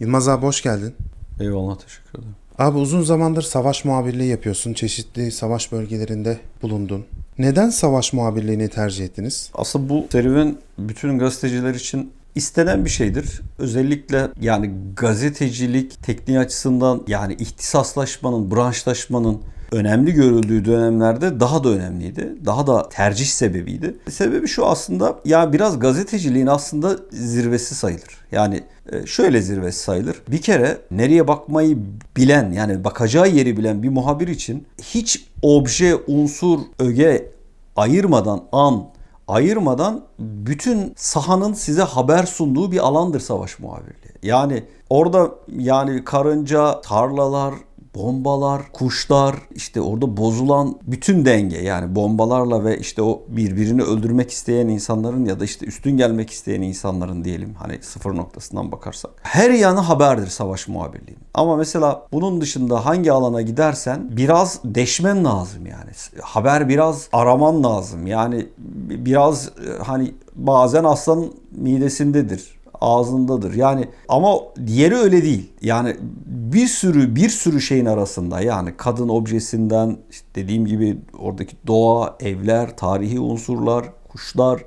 Yılmaz abi hoş geldin. Eyvallah teşekkür ederim. Abi uzun zamandır savaş muhabirliği yapıyorsun. Çeşitli savaş bölgelerinde bulundun. Neden savaş muhabirliğini tercih ettiniz? Aslında bu serüven bütün gazeteciler için istenen bir şeydir. Özellikle yani gazetecilik tekniği açısından yani ihtisaslaşmanın, branşlaşmanın önemli görüldüğü dönemlerde daha da önemliydi. Daha da tercih sebebiydi. Sebebi şu aslında ya biraz gazeteciliğin aslında zirvesi sayılır. Yani şöyle zirvesi sayılır. Bir kere nereye bakmayı bilen yani bakacağı yeri bilen bir muhabir için hiç obje, unsur, öge ayırmadan an ayırmadan bütün sahanın size haber sunduğu bir alandır savaş muhabirliği. Yani orada yani karınca, tarlalar, bombalar, kuşlar, işte orada bozulan bütün denge yani bombalarla ve işte o birbirini öldürmek isteyen insanların ya da işte üstün gelmek isteyen insanların diyelim hani sıfır noktasından bakarsak. Her yanı haberdir savaş muhabirliğinin. Ama mesela bunun dışında hangi alana gidersen biraz deşmen lazım yani. Haber biraz araman lazım. Yani biraz e, hani bazen aslanın midesindedir ağzındadır. Yani ama diğeri öyle değil. Yani bir sürü bir sürü şeyin arasında yani kadın objesinden işte dediğim gibi oradaki doğa, evler, tarihi unsurlar, kuşlar,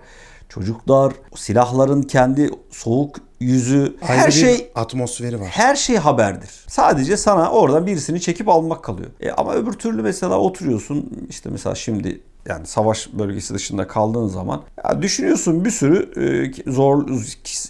çocuklar, silahların kendi soğuk yüzü Ayrı her şey atmosferi var. her şey haberdir. Sadece sana oradan birisini çekip almak kalıyor. E ama öbür türlü mesela oturuyorsun işte mesela şimdi yani savaş bölgesi dışında kaldığın zaman ya düşünüyorsun bir sürü e, zor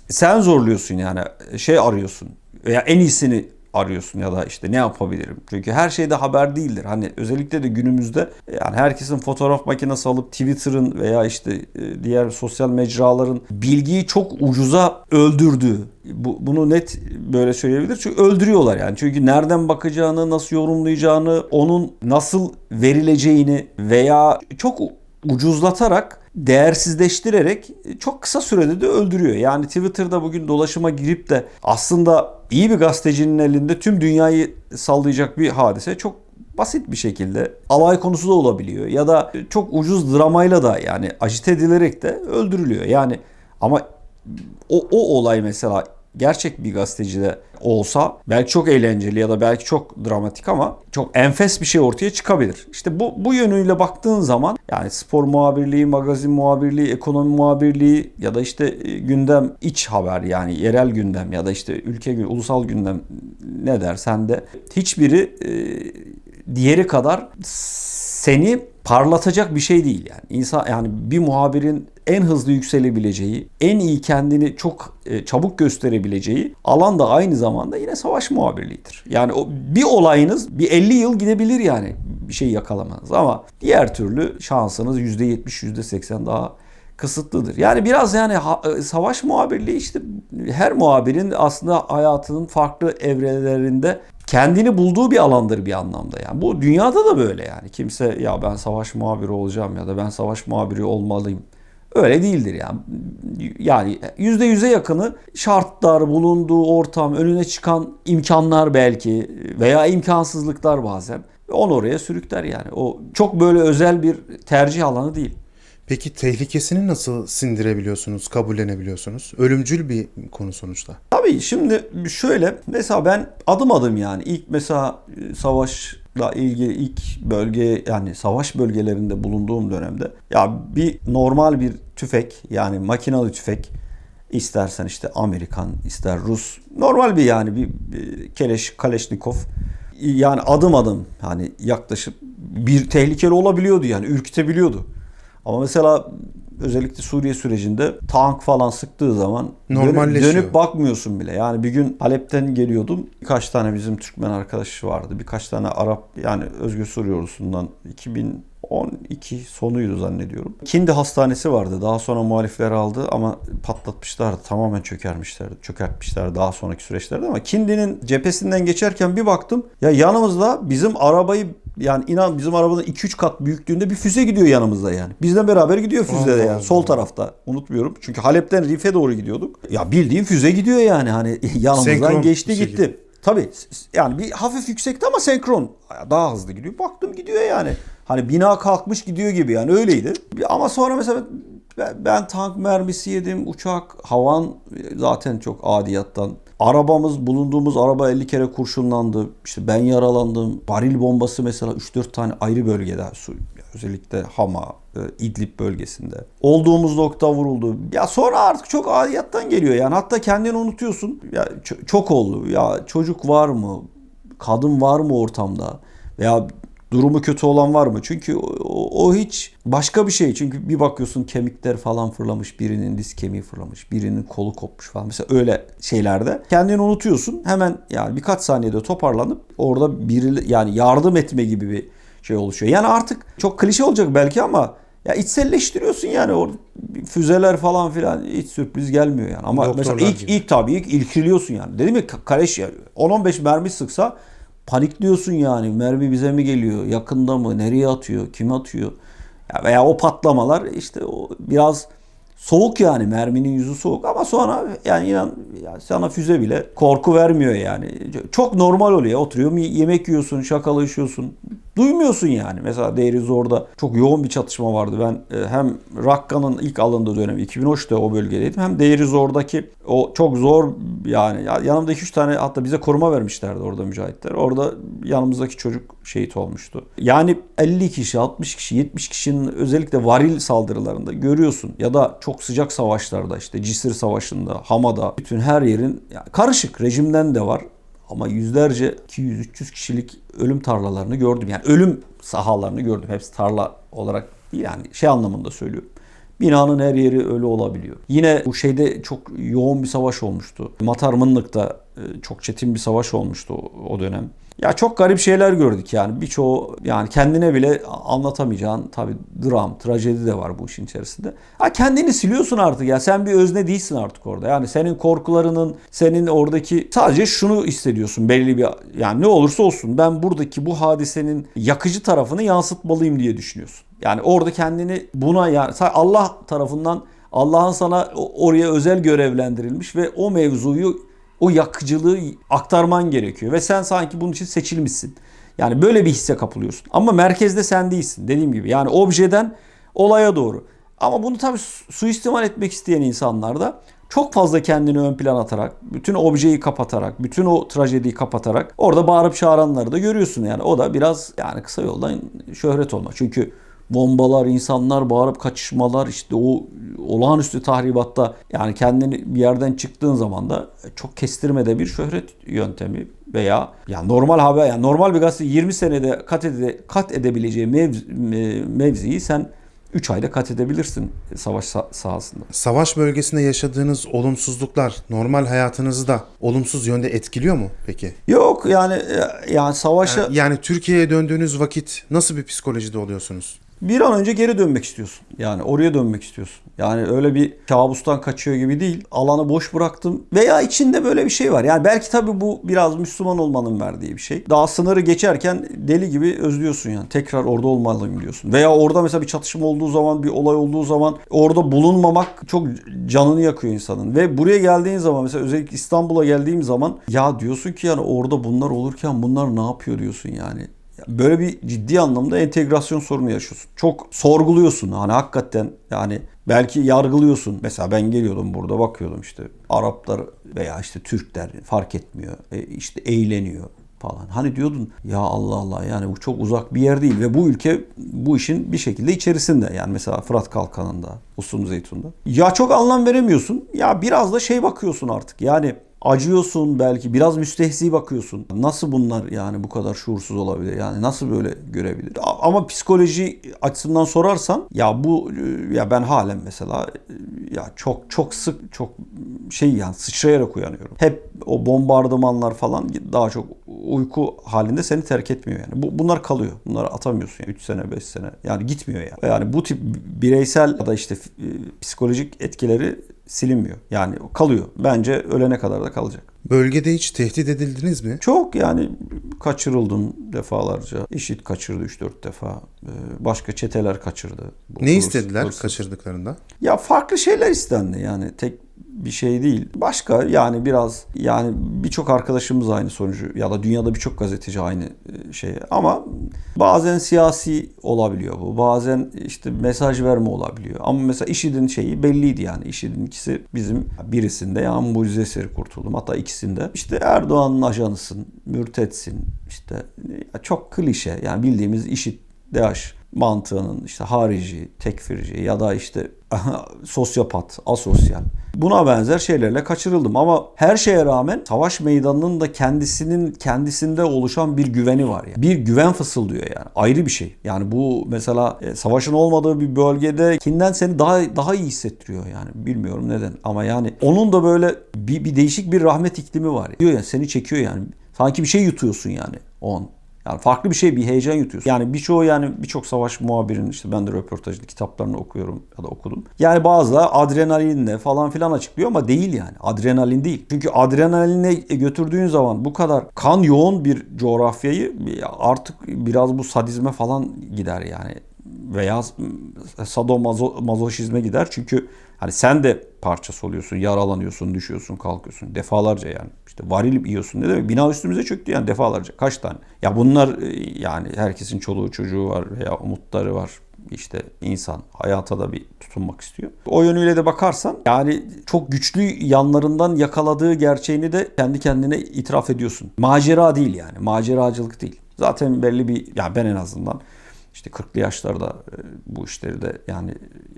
sen zorluyorsun yani şey arıyorsun. Veya en iyisini arıyorsun ya da işte ne yapabilirim? Çünkü her şeyde haber değildir. Hani özellikle de günümüzde yani herkesin fotoğraf makinesi alıp Twitter'ın veya işte e, diğer sosyal mecraların bilgiyi çok ucuza öldürdüğü bu, bunu net böyle söyleyebilir. Çünkü öldürüyorlar yani. Çünkü nereden bakacağını, nasıl yorumlayacağını, onun nasıl verileceğini veya çok ucuzlatarak değersizleştirerek çok kısa sürede de öldürüyor. Yani Twitter'da bugün dolaşıma girip de aslında iyi bir gazetecinin elinde tüm dünyayı sallayacak bir hadise çok basit bir şekilde alay konusu da olabiliyor. Ya da çok ucuz dramayla da yani ajite edilerek de öldürülüyor. Yani ama o, o olay mesela gerçek bir gazetecide olsa belki çok eğlenceli ya da belki çok dramatik ama çok enfes bir şey ortaya çıkabilir. İşte bu, bu yönüyle baktığın zaman yani spor muhabirliği, magazin muhabirliği, ekonomi muhabirliği ya da işte e, gündem iç haber yani yerel gündem ya da işte ülke ulusal gündem ne dersen de hiçbiri e, diğeri kadar seni parlatacak bir şey değil yani. İnsan yani bir muhabirin en hızlı yükselebileceği, en iyi kendini çok e, çabuk gösterebileceği alan da aynı zamanda yine savaş muhabirliğidir. Yani o bir olayınız bir 50 yıl gidebilir yani bir şey yakalamanız ama diğer türlü şansınız %70 %80 daha kısıtlıdır. Yani biraz yani e, savaş muhabirliği işte her muhabirin aslında hayatının farklı evrelerinde kendini bulduğu bir alandır bir anlamda yani. Bu dünyada da böyle yani. Kimse ya ben savaş muhabiri olacağım ya da ben savaş muhabiri olmalıyım. Öyle değildir yani. Yani yüzde yüze yakını şartlar, bulunduğu ortam, önüne çıkan imkanlar belki veya imkansızlıklar bazen onu oraya sürükler yani. O çok böyle özel bir tercih alanı değil. Peki tehlikesini nasıl sindirebiliyorsunuz, kabullenebiliyorsunuz? Ölümcül bir konu sonuçta. Tabii şimdi şöyle mesela ben adım adım yani ilk mesela e, savaşla ilgili ilk bölge yani savaş bölgelerinde bulunduğum dönemde ya bir normal bir tüfek yani makinalı tüfek istersen işte Amerikan ister Rus normal bir yani bir, bir keleş Kaleşnikov yani adım adım hani yaklaşıp bir tehlikeli olabiliyordu yani ürkütebiliyordu. Ama mesela özellikle Suriye sürecinde tank falan sıktığı zaman dönüp, dönüp bakmıyorsun bile. Yani bir gün Halep'ten geliyordum. Birkaç tane bizim Türkmen arkadaş vardı. Birkaç tane Arap yani Özgür Suriye ordusundan 2012 sonuydu zannediyorum. Kindi hastanesi vardı. Daha sonra muhalifler aldı ama patlatmışlardı. Tamamen çökermişlerdi. Çökertmişlerdi daha sonraki süreçlerde ama Kindi'nin cephesinden geçerken bir baktım. Ya yanımızda bizim arabayı yani inan bizim arabadan 2-3 kat büyüklüğünde bir füze gidiyor yanımızda yani. Bizden beraber gidiyor füze de yani. Sol tarafta. Unutmuyorum. Çünkü Halep'ten Rif'e doğru gidiyorduk. Ya bildiğin füze gidiyor yani. Hani yanımızdan senkron geçti gitti. Gibi. Tabii yani bir hafif yüksekti ama senkron. Daha hızlı gidiyor. Baktım gidiyor yani. Hani bina kalkmış gidiyor gibi yani öyleydi. Ama sonra mesela ben tank mermisi yedim. Uçak, havan zaten çok adiyattan arabamız bulunduğumuz araba 50 kere kurşunlandı. İşte ben yaralandım. Varil bombası mesela 3-4 tane ayrı bölgede özellikle Hama, e, İdlib bölgesinde. Olduğumuz nokta vuruldu. Ya sonra artık çok adiyattan geliyor yani. Hatta kendini unutuyorsun. Ya çok oldu. Ya çocuk var mı? Kadın var mı ortamda? Veya durumu kötü olan var mı? Çünkü o, o- hiç başka bir şey. Çünkü bir bakıyorsun kemikler falan fırlamış, birinin diz kemiği fırlamış, birinin kolu kopmuş falan. Mesela öyle şeylerde kendini unutuyorsun. Hemen yani birkaç saniyede toparlanıp orada biri yani yardım etme gibi bir şey oluşuyor. Yani artık çok klişe olacak belki ama ya içselleştiriyorsun yani orada füzeler falan filan hiç sürpriz gelmiyor yani. Ama Doktorlar mesela ilk gibi. ilk tabii ilk irkiliyorsun yani. Dedim ya ka- kaleş ya 10-15 mermi sıksa panikliyorsun yani. Mermi bize mi geliyor? Yakında mı? Nereye atıyor? Kim atıyor? Ya veya o patlamalar işte o biraz soğuk yani merminin yüzü soğuk ama sonra yani inan ya sana füze bile korku vermiyor yani. Çok normal oluyor. Oturuyor yemek yiyorsun, şakalaşıyorsun. Duymuyorsun yani. Mesela Deirizor'da çok yoğun bir çatışma vardı. Ben e, hem Rakka'nın ilk alındığı dönem 2013'te o bölgedeydim. Hem Deirizor'daki o çok zor yani ya- yanımda 2-3 tane hatta bize koruma vermişlerdi orada mücahitler. Orada yanımızdaki çocuk şehit olmuştu. Yani 50 kişi, 60 kişi, 70 kişinin özellikle varil saldırılarında görüyorsun ya da çok sıcak savaşlarda işte Cisir Savaşı'nda, Hama'da bütün her yerin yani karışık rejimden de var ama yüzlerce 200-300 kişilik ölüm tarlalarını gördüm. Yani ölüm sahalarını gördüm. Hepsi tarla olarak yani şey anlamında söylüyorum. Binanın her yeri ölü olabiliyor. Yine bu şeyde çok yoğun bir savaş olmuştu. Matar Mınlık'ta e, çok çetin bir savaş olmuştu o dönem. Ya çok garip şeyler gördük yani. Birçoğu yani kendine bile anlatamayacağın tabii dram, trajedi de var bu işin içerisinde. Ha kendini siliyorsun artık ya. Sen bir özne değilsin artık orada. Yani senin korkularının, senin oradaki sadece şunu hissediyorsun belli bir yani ne olursa olsun ben buradaki bu hadisenin yakıcı tarafını yansıtmalıyım diye düşünüyorsun. Yani orada kendini buna yani Allah tarafından Allah'ın sana oraya özel görevlendirilmiş ve o mevzuyu o yakıcılığı aktarman gerekiyor ve sen sanki bunun için seçilmişsin. Yani böyle bir hisse kapılıyorsun. Ama merkezde sen değilsin dediğim gibi. Yani objeden olaya doğru. Ama bunu tabii su- suistimal etmek isteyen insanlar da çok fazla kendini ön plan atarak, bütün objeyi kapatarak, bütün o trajediyi kapatarak orada bağırıp çağıranları da görüyorsun yani. O da biraz yani kısa yoldan şöhret olma. Çünkü bombalar, insanlar bağırıp kaçışmalar işte o olağanüstü tahribatta yani kendini bir yerden çıktığın zaman da çok kestirmede bir şöhret yöntemi veya yani normal haber yani normal bir gazete 20 senede kat, ede, kat edebileceği mevz, me- mevziyi sen 3 ayda kat edebilirsin savaş sa- sahasında. Savaş bölgesinde yaşadığınız olumsuzluklar normal hayatınızı da olumsuz yönde etkiliyor mu peki? Yok yani e, yani savaşa Yani, yani Türkiye'ye döndüğünüz vakit nasıl bir psikolojide oluyorsunuz? Bir an önce geri dönmek istiyorsun. Yani oraya dönmek istiyorsun. Yani öyle bir kabustan kaçıyor gibi değil. Alanı boş bıraktım. Veya içinde böyle bir şey var. Yani belki tabii bu biraz Müslüman olmanın verdiği bir şey. Daha sınırı geçerken deli gibi özlüyorsun yani. Tekrar orada olmalıyım diyorsun. Veya orada mesela bir çatışma olduğu zaman, bir olay olduğu zaman orada bulunmamak çok canını yakıyor insanın. Ve buraya geldiğin zaman mesela özellikle İstanbul'a geldiğim zaman ya diyorsun ki yani orada bunlar olurken bunlar ne yapıyor diyorsun yani. Böyle bir ciddi anlamda entegrasyon sorunu yaşıyorsun. Çok sorguluyorsun hani hakikaten yani belki yargılıyorsun. Mesela ben geliyordum burada bakıyordum işte Araplar veya işte Türkler fark etmiyor. E işte eğleniyor falan. Hani diyordun ya Allah Allah yani bu çok uzak bir yer değil ve bu ülke bu işin bir şekilde içerisinde. Yani mesela Fırat Kalkanı'nda, Usun Zeytun'da. Ya çok anlam veremiyorsun. Ya biraz da şey bakıyorsun artık. Yani acıyorsun belki biraz müstehzi bakıyorsun. Nasıl bunlar yani bu kadar şuursuz olabilir? Yani nasıl böyle görebilir? Ama psikoloji açısından sorarsan ya bu ya ben halen mesela ya çok çok sık çok şey yani sıçrayarak uyanıyorum. Hep o bombardımanlar falan daha çok uyku halinde seni terk etmiyor yani. Bu, bunlar kalıyor. Bunları atamıyorsun yani 3 sene 5 sene. Yani gitmiyor yani. Yani bu tip bireysel ya da işte e, psikolojik etkileri silinmiyor. Yani kalıyor. Bence ölene kadar da kalacak. Bölgede hiç tehdit edildiniz mi? Çok yani kaçırıldım defalarca. İşit kaçırdı 3-4 defa. Ee, Başka çeteler kaçırdı. Bu Ne hırs- istediler hırsız. kaçırdıklarında? Ya farklı şeyler istendi yani tek bir şey değil. Başka yani biraz yani birçok arkadaşımız aynı sonucu ya da dünyada birçok gazeteci aynı e, şey ama bazen siyasi olabiliyor bu. Bazen işte mesaj verme olabiliyor. Ama mesela IŞİD'in şeyi belliydi yani. IŞİD'in ikisi bizim birisinde ya mucize eseri kurtuldum. Hatta ikisinde işte Erdoğan'ın ajanısın, mürtetsin işte çok klişe yani bildiğimiz IŞİD, DAEŞ mantığının işte harici, tekfirci ya da işte sosyopat, asosyal. Buna benzer şeylerle kaçırıldım ama her şeye rağmen savaş meydanının da kendisinin kendisinde oluşan bir güveni var yani. Bir güven fısıldıyor yani. Ayrı bir şey. Yani bu mesela e, savaşın olmadığı bir bölgede kinden seni daha daha iyi hissettiriyor yani. Bilmiyorum neden ama yani onun da böyle bir, bir değişik bir rahmet iklimi var. Diyor ya seni çekiyor yani. Sanki bir şey yutuyorsun yani o an. Yani farklı bir şey, bir heyecan yutuyorsun. Yani birçoğu yani birçok savaş muhabirinin işte ben de röportajlı kitaplarını okuyorum ya da okudum. Yani bazıları adrenalinle falan filan açıklıyor ama değil yani. Adrenalin değil. Çünkü adrenaline götürdüğün zaman bu kadar kan yoğun bir coğrafyayı artık biraz bu sadizme falan gider yani. Veya sadomazoşizme gider. Çünkü hani sen de parçası oluyorsun, yaralanıyorsun, düşüyorsun, kalkıyorsun. Defalarca yani. İşte varil yiyorsun ne demek? Bina üstümüze çöktü yani defalarca. Kaç tane? Ya bunlar e, yani herkesin çoluğu çocuğu var veya umutları var. İşte insan hayata da bir tutunmak istiyor. O yönüyle de bakarsan yani çok güçlü yanlarından yakaladığı gerçeğini de kendi kendine itiraf ediyorsun. Macera değil yani. Maceracılık değil. Zaten belli bir ya ben en azından işte 40'lı yaşlarda e, bu işleri de yani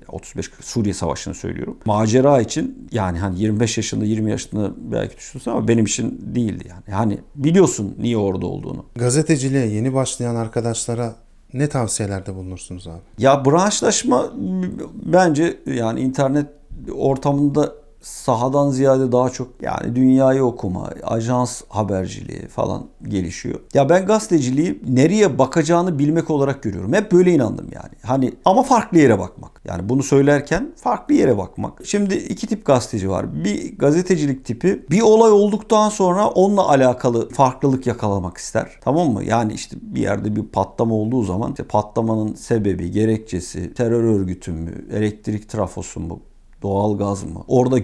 35 Suriye Savaşı'nı söylüyorum. Macera için yani hani 25 yaşında 20 yaşında belki düşünsün ama benim için değildi yani. Hani biliyorsun niye orada olduğunu. Gazeteciliğe yeni başlayan arkadaşlara ne tavsiyelerde bulunursunuz abi? Ya branşlaşma bence yani internet ortamında sahadan ziyade daha çok yani dünyayı okuma, ajans haberciliği falan gelişiyor. Ya ben gazeteciliği nereye bakacağını bilmek olarak görüyorum. Hep böyle inandım yani. Hani ama farklı yere bakmak. Yani bunu söylerken farklı yere bakmak. Şimdi iki tip gazeteci var. Bir gazetecilik tipi bir olay olduktan sonra onunla alakalı farklılık yakalamak ister. Tamam mı? Yani işte bir yerde bir patlama olduğu zaman işte patlamanın sebebi, gerekçesi, terör örgütü mü, elektrik trafosu mu, Doğal gaz mı? Orada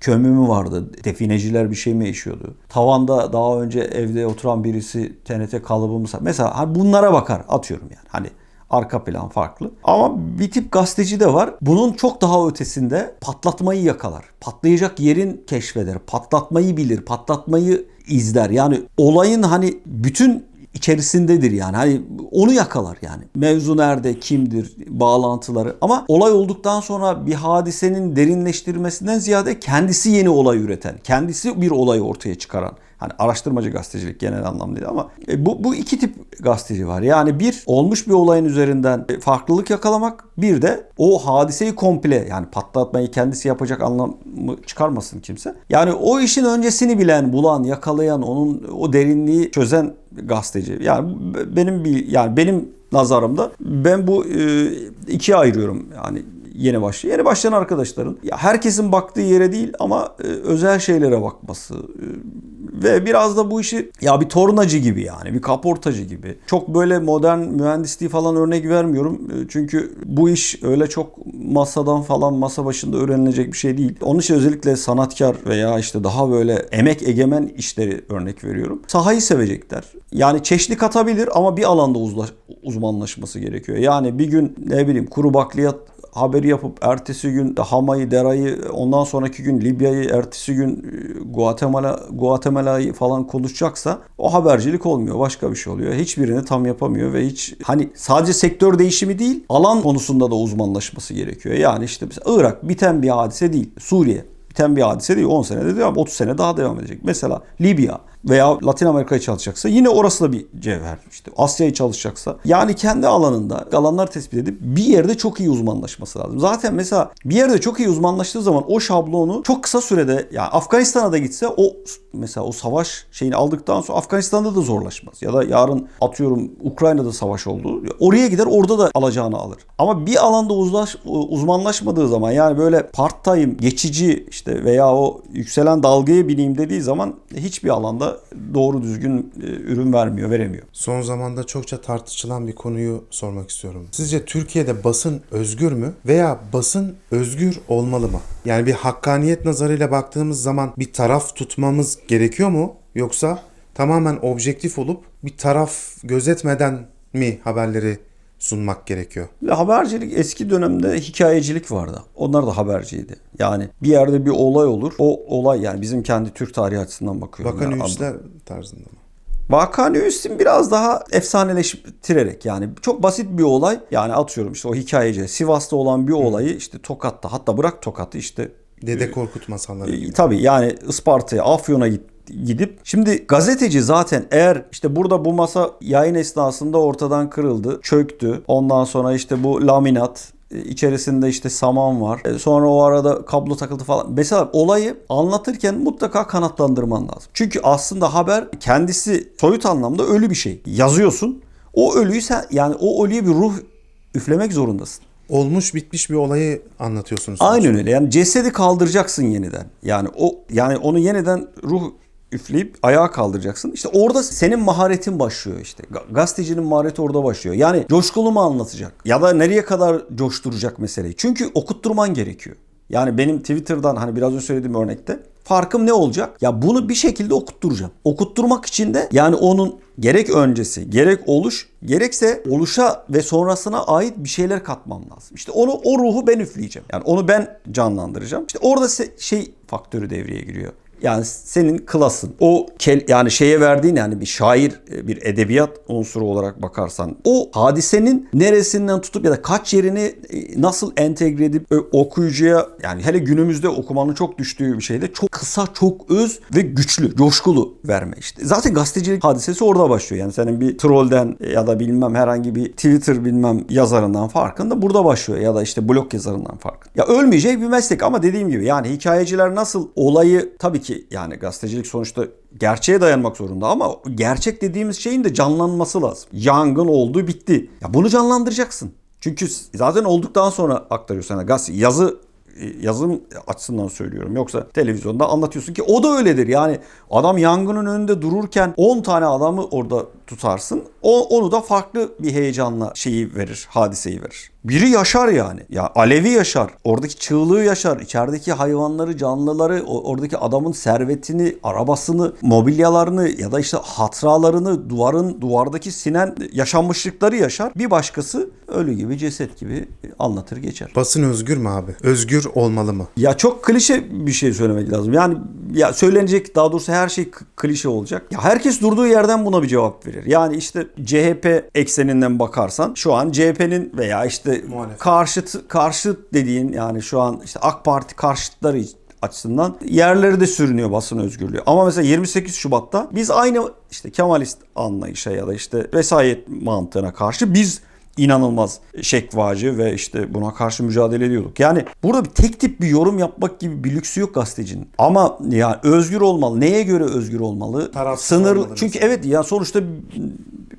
kömür mü vardı? Defineciler bir şey mi yaşıyordu? Tavanda daha önce evde oturan birisi TNT kalıbı mı? Mesela hani bunlara bakar atıyorum yani. Hani arka plan farklı. Ama bir tip gazeteci de var. Bunun çok daha ötesinde patlatmayı yakalar. Patlayacak yerin keşfeder. Patlatmayı bilir. Patlatmayı izler. Yani olayın hani bütün içerisindedir yani. Hani onu yakalar yani. Mevzu nerede, kimdir, bağlantıları. Ama olay olduktan sonra bir hadisenin derinleştirmesinden ziyade kendisi yeni olay üreten, kendisi bir olayı ortaya çıkaran. Hani araştırmacı gazetecilik genel anlamda ama e, bu, bu iki tip gazeteci var. Yani bir olmuş bir olayın üzerinden farklılık yakalamak bir de o hadiseyi komple yani patlatmayı kendisi yapacak anlamı çıkarmasın kimse. Yani o işin öncesini bilen, bulan, yakalayan, onun o derinliği çözen gazeteci. Yani benim bir yani benim nazarımda ben bu e, ikiye ayırıyorum. Yani yeni başlayan. Yeni başlayan arkadaşların ya herkesin baktığı yere değil ama e, özel şeylere bakması e, ve biraz da bu işi ya bir tornacı gibi yani bir kaportacı gibi. Çok böyle modern mühendisliği falan örnek vermiyorum. E, çünkü bu iş öyle çok masadan falan masa başında öğrenilecek bir şey değil. Onun için özellikle sanatkar veya işte daha böyle emek egemen işleri örnek veriyorum. Sahayı sevecekler. Yani çeşitli katabilir ama bir alanda uzlaş, uzmanlaşması gerekiyor. Yani bir gün ne bileyim kuru bakliyat haberi yapıp ertesi gün Hama'yı, Dera'yı, ondan sonraki gün Libya'yı, ertesi gün e, Guatemala, Guatemala'yı falan konuşacaksa o habercilik olmuyor. Başka bir şey oluyor. Hiçbirini tam yapamıyor ve hiç hani sadece sektör değişimi değil, alan konusunda da uzmanlaşması gerekiyor. Yani işte mesela Irak biten bir hadise değil. Suriye biten bir hadise değil. 10 senede devam, 30 sene daha devam edecek. Mesela Libya veya Latin Amerika'yı çalışacaksa yine orası da bir cevher. İşte Asya'yı çalışacaksa yani kendi alanında alanlar tespit edip bir yerde çok iyi uzmanlaşması lazım. Zaten mesela bir yerde çok iyi uzmanlaştığı zaman o şablonu çok kısa sürede yani Afganistan'a da gitse o mesela o savaş şeyini aldıktan sonra Afganistan'da da zorlaşmaz. Ya da yarın atıyorum Ukrayna'da savaş oldu. Oraya gider orada da alacağını alır. Ama bir alanda uzlaş, uzmanlaşmadığı zaman yani böyle part time geçici işte veya o yükselen dalgaya bineyim dediği zaman hiçbir alanda doğru düzgün e, ürün vermiyor, veremiyor. Son zamanda çokça tartışılan bir konuyu sormak istiyorum. Sizce Türkiye'de basın özgür mü veya basın özgür olmalı mı? Yani bir hakkaniyet nazarıyla baktığımız zaman bir taraf tutmamız gerekiyor mu? Yoksa tamamen objektif olup bir taraf gözetmeden mi haberleri sunmak gerekiyor? Ve habercilik eski dönemde hikayecilik vardı. Onlar da haberciydi. Yani bir yerde bir olay olur. O olay yani bizim kendi Türk tarihi açısından bakıyorum. Bakan Yani üsler tarzında mı? Vakani Üstün biraz daha efsaneleştirerek yani çok basit bir olay yani atıyorum işte o hikayeci Sivas'ta olan bir olayı işte Tokat'ta hatta bırak Tokat'ı işte Dede Korkut masalları gibi. e, tabii yani Isparta'ya Afyon'a git gidip şimdi gazeteci zaten eğer işte burada bu masa yayın esnasında ortadan kırıldı, çöktü. Ondan sonra işte bu laminat e, içerisinde işte saman var. E, Sonra o arada kablo takıldı falan. Mesela olayı anlatırken mutlaka kanatlandırman lazım. Çünkü aslında haber kendisi soyut anlamda ölü bir şey. Yazıyorsun. O ölüyü sen yani o ölüye bir ruh üflemek zorundasın. Olmuş bitmiş bir olayı anlatıyorsunuz. Aynen öyle. Yani cesedi kaldıracaksın yeniden. Yani o yani onu yeniden ruh üfleyip ayağa kaldıracaksın. İşte orada senin maharetin başlıyor işte. Ga- Gazetecinin mahareti orada başlıyor. Yani coşkulu mu anlatacak? Ya da nereye kadar coşturacak meseleyi? Çünkü okutturman gerekiyor. Yani benim Twitter'dan hani biraz önce söylediğim örnekte farkım ne olacak? Ya bunu bir şekilde okutturacağım. Okutturmak için de yani onun gerek öncesi, gerek oluş, gerekse oluşa ve sonrasına ait bir şeyler katmam lazım. İşte onu o ruhu ben üfleyeceğim. Yani onu ben canlandıracağım. İşte orada şey faktörü devreye giriyor. Yani senin klasın. O kel, yani şeye verdiğin yani bir şair, e, bir edebiyat unsuru olarak bakarsan o hadisenin neresinden tutup ya da kaç yerini e, nasıl entegre edip e, okuyucuya yani hele günümüzde okumanın çok düştüğü bir şeyde çok kısa, çok öz ve güçlü, coşkulu verme işte. Zaten gazetecilik hadisesi orada başlıyor. Yani senin bir trollden ya da bilmem herhangi bir Twitter bilmem yazarından farkın da burada başlıyor ya da işte blog yazarından farkın. Ya ölmeyecek bir meslek ama dediğim gibi yani hikayeciler nasıl olayı tabii ki yani gazetecilik sonuçta gerçeğe dayanmak zorunda ama gerçek dediğimiz şeyin de canlanması lazım. Yangın oldu bitti. Ya bunu canlandıracaksın. Çünkü zaten olduktan sonra aktarıyorsun. Yani gazete, yazı yazım açısından söylüyorum. Yoksa televizyonda anlatıyorsun ki o da öyledir. Yani adam yangının önünde dururken 10 tane adamı orada tutarsın. O, onu da farklı bir heyecanla şeyi verir, hadiseyi verir. Biri yaşar yani. Ya alevi yaşar. Oradaki çığlığı yaşar. İçerideki hayvanları, canlıları, oradaki adamın servetini, arabasını, mobilyalarını ya da işte hatıralarını, duvarın duvardaki sinen yaşanmışlıkları yaşar. Bir başkası ölü gibi, ceset gibi anlatır geçer. Basın özgür mü abi? Özgür olmalı mı? Ya çok klişe bir şey söylemek lazım. Yani ya söylenecek daha doğrusu her şey klişe olacak. Ya herkes durduğu yerden buna bir cevap verir. Yani işte CHP ekseninden bakarsan şu an CHP'nin veya işte Muhalefet. karşıt karşıt dediğin yani şu an işte AK Parti karşıtları açısından yerleri de sürünüyor basın özgürlüğü. Ama mesela 28 Şubat'ta biz aynı işte Kemalist anlayışa ya da işte vesayet mantığına karşı biz inanılmaz şekvacı ve işte buna karşı mücadele ediyorduk. Yani burada bir tek tip bir yorum yapmak gibi bir lüksü yok gazetecinin. Ama yani özgür olmalı. Neye göre özgür olmalı? Tarafsız Sınır olmalı çünkü mesela. evet ya sonuçta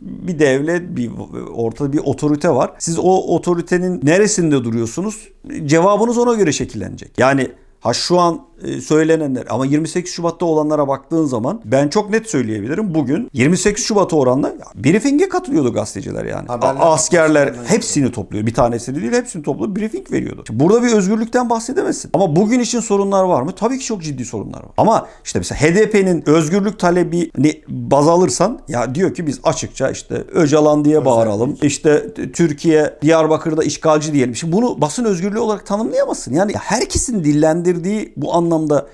bir devlet, bir ortada bir otorite var. Siz o otoritenin neresinde duruyorsunuz? Cevabınız ona göre şekillenecek. Yani ha şu an söylenenler ama 28 Şubat'ta olanlara baktığın zaman ben çok net söyleyebilirim. Bugün 28 Şubat'a oranla briefing'e katılıyordu gazeteciler yani. Haberler askerler hepsini topluyor. Bir tanesini değil hepsini topluyor. Briefing veriyordu. Şimdi burada bir özgürlükten bahsedemezsin. Ama bugün için sorunlar var mı? Tabii ki çok ciddi sorunlar var. Ama işte mesela HDP'nin özgürlük talebini baz alırsan ya diyor ki biz açıkça işte Öcalan diye bağıralım. İşte Türkiye Diyarbakır'da işgalci diyelim. Şimdi bunu basın özgürlüğü olarak tanımlayamazsın. Yani herkesin dillendirdiği bu anlamda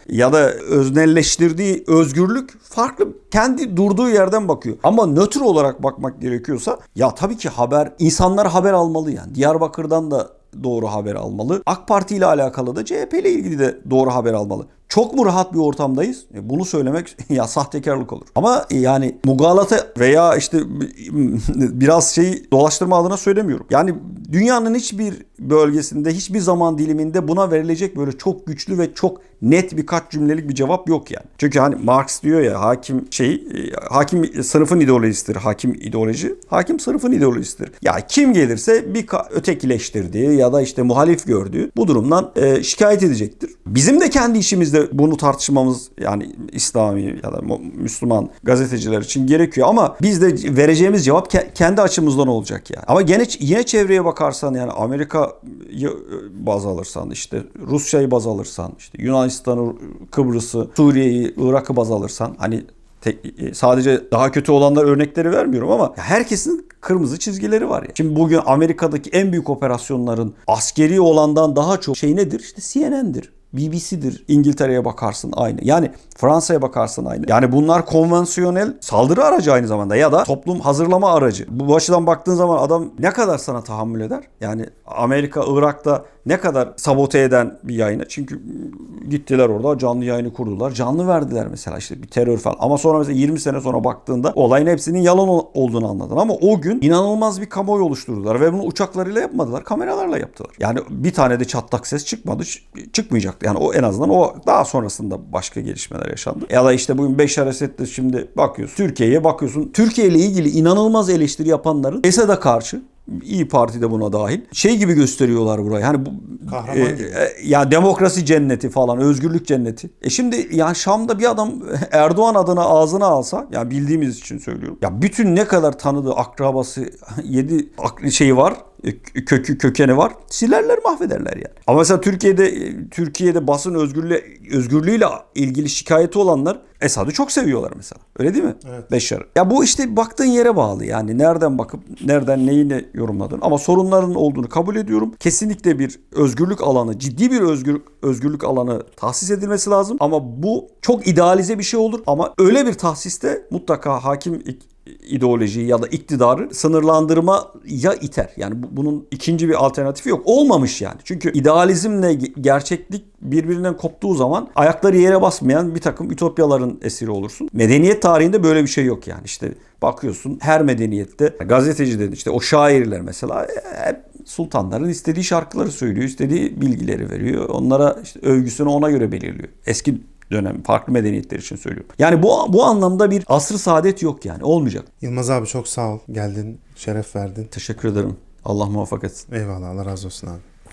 ya da öznelleştirdiği özgürlük farklı. Kendi durduğu yerden bakıyor. Ama nötr olarak bakmak gerekiyorsa ya tabii ki haber insanlar haber almalı yani. Diyarbakır'dan da doğru haber almalı. AK Parti ile alakalı da CHP ile ilgili de doğru haber almalı. Çok mu rahat bir ortamdayız? E, Bunu söylemek ya sahtekarlık olur. Ama yani mugalata veya işte biraz şeyi dolaştırma adına söylemiyorum. Yani dünyanın hiçbir bölgesinde, hiçbir zaman diliminde buna verilecek böyle çok güçlü ve çok net birkaç cümlelik bir cevap yok yani. Çünkü hani Marx diyor ya hakim şey e, hakim sınıfın ideolojisidir. Hakim ideoloji. Hakim sınıfın ideolojisidir. Ya kim gelirse bir ötekileştirdiği ya da işte muhalif gördüğü bu durumdan e, şikayet edecektir. Bizim de kendi işimizde de bunu tartışmamız yani İslami ya da Müslüman gazeteciler için gerekiyor ama biz de vereceğimiz cevap ke- kendi açımızdan olacak yani. Ama gene yine çevreye bakarsan yani Amerika'yı e, baz alırsan işte Rusya'yı baz alırsan işte Yunanistan'ı, Kıbrıs'ı, Suriye'yi, Irak'ı baz alırsan hani tek- e, sadece daha kötü olanlar örnekleri vermiyorum ama herkesin kırmızı çizgileri var ya. Şimdi bugün Amerika'daki en büyük operasyonların askeri olandan daha çok şey nedir? İşte CNN'dir. BBC'dir. İngiltere'ye bakarsın aynı. Yani Fransa'ya bakarsın aynı. Yani bunlar konvansiyonel saldırı aracı aynı zamanda ya da toplum hazırlama aracı. Bu açıdan baktığın zaman adam ne kadar sana tahammül eder? Yani Amerika, Irak'ta ne kadar sabote eden bir yayını. Çünkü gittiler orada canlı yayını kurdular. Canlı verdiler mesela işte bir terör falan. Ama sonra mesela 20 sene sonra baktığında olayın hepsinin yalan ol- olduğunu anladın. Ama o gün inanılmaz bir kamuoyu oluşturdular ve bunu uçaklarıyla yapmadılar. Kameralarla yaptılar. Yani bir tane de çatlak ses çıkmadı. çıkmayacaktı. Yani o en azından o daha sonrasında başka gelişmeler yaşandı. Ya da işte bugün Beşar Esed'de şimdi bakıyorsun. Türkiye'ye bakıyorsun. Türkiye ile ilgili inanılmaz eleştiri yapanların Esed'e karşı İyi Parti de buna dahil. Şey gibi gösteriyorlar burayı. Hani bu e, e, ya demokrasi cenneti falan, özgürlük cenneti. E şimdi yani Şam'da bir adam Erdoğan adına ağzına alsa, ya bildiğimiz için söylüyorum. Ya bütün ne kadar tanıdığı akrabası, yedi ak- şeyi var, kökü kökeni var. Silerler, mahvederler yani. Ama mesela Türkiye'de e, Türkiye'de basın özgürlüğü özgürlüğüyle ilgili şikayeti olanlar Esad'ı çok seviyorlar mesela. Öyle değil mi? Evet. Beşar. Ya bu işte baktığın yere bağlı yani. Nereden bakıp nereden neyi ne yorumladın. Ama sorunların olduğunu kabul ediyorum. Kesinlikle bir özgürlük alanı, ciddi bir özgür, özgürlük alanı tahsis edilmesi lazım. Ama bu çok idealize bir şey olur. Ama öyle bir tahsiste mutlaka hakim ideolojiyi ya da iktidarı sınırlandırmaya iter. Yani bu- bunun ikinci bir alternatifi yok. Olmamış yani. Çünkü idealizmle ge- gerçeklik birbirinden koptuğu zaman ayakları yere basmayan bir takım ütopyaların esiri olursun. Medeniyet tarihinde böyle bir şey yok yani. İşte bakıyorsun her medeniyette gazeteci dedi işte o şairler mesela e, hep sultanların istediği şarkıları söylüyor, istediği bilgileri veriyor. Onlara işte övgüsünü ona göre belirliyor. Eski dönem farklı medeniyetler için söylüyorum. Yani bu bu anlamda bir asr saadet yok yani olmayacak. Yılmaz abi çok sağ ol. Geldin, şeref verdin. Teşekkür ederim. Allah muvaffak etsin. Eyvallah Allah razı olsun abi.